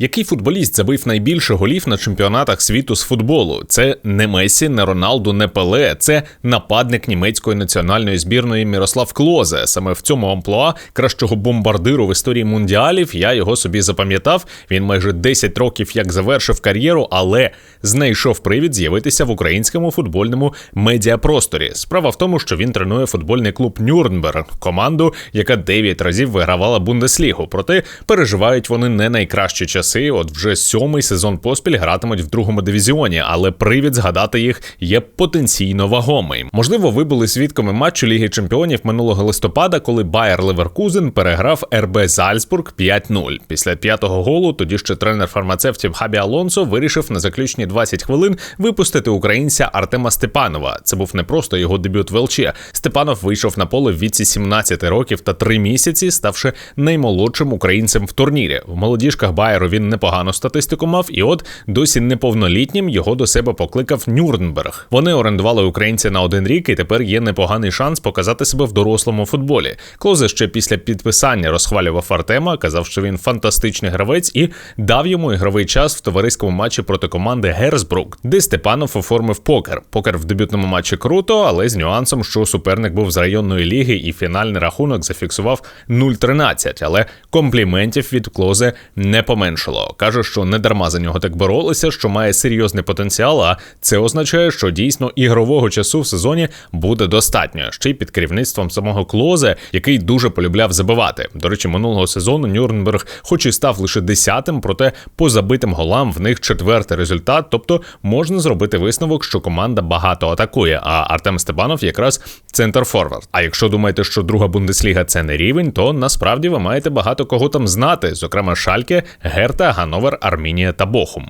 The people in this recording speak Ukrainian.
Який футболіст забив найбільше голів на чемпіонатах світу з футболу? Це не Месі, не Роналду, не Пеле. Це нападник німецької національної збірної Мірослав Клозе. Саме в цьому амплуа кращого бомбардиру в історії мундіалів я його собі запам'ятав. Він майже 10 років як завершив кар'єру, але знайшов привід з'явитися в українському футбольному медіапросторі. Справа в тому, що він тренує футбольний клуб Нюрнберг, команду, яка 9 разів вигравала Бундеслігу. Проте переживають вони не найкращі часи. От вже сьомий сезон поспіль гратимуть в другому дивізіоні, але привід згадати їх є потенційно вагомий. Можливо, ви були свідками матчу Ліги Чемпіонів минулого листопада, коли Байер Леверкузен переграв РБ Зальцбург 5-0. Після п'ятого голу тоді ще тренер фармацевтів Хабі Алонсо вирішив на заключні 20 хвилин випустити українця Артема Степанова. Це був не просто його дебют в ЛЧ. Степанов вийшов на поле в віці 17 років та 3 місяці, ставши наймолодшим українцем в турнірі. В молодіжках Байеру він непогану статистику мав, і от досі неповнолітнім його до себе покликав Нюрнберг. Вони орендували українця на один рік, і тепер є непоганий шанс показати себе в дорослому футболі. Клозе ще після підписання розхвалював Артема, казав, що він фантастичний гравець і дав йому ігровий час в товариському матчі проти команди Герсбрук, де Степанов оформив покер. Покер в дебютному матчі круто, але з нюансом, що суперник був з районної ліги, і фінальний рахунок зафіксував 0-13, Але компліментів від Клозе не поменшало. Каже, що не дарма за нього так боролися, що має серйозний потенціал. А це означає, що дійсно ігрового часу в сезоні буде достатньо ще й під керівництвом самого Клозе, який дуже полюбляв забивати. До речі, минулого сезону Нюрнберг, хоч і став лише десятим, проте по забитим голам в них четвертий результат. Тобто можна зробити висновок, що команда багато атакує. А Артем Степанов якраз центр форвард. А якщо думаєте, що друга бундесліга це не рівень, то насправді ви маєте багато кого там знати, зокрема Шальке, Герта, Ганновер, Армінія та Бохум.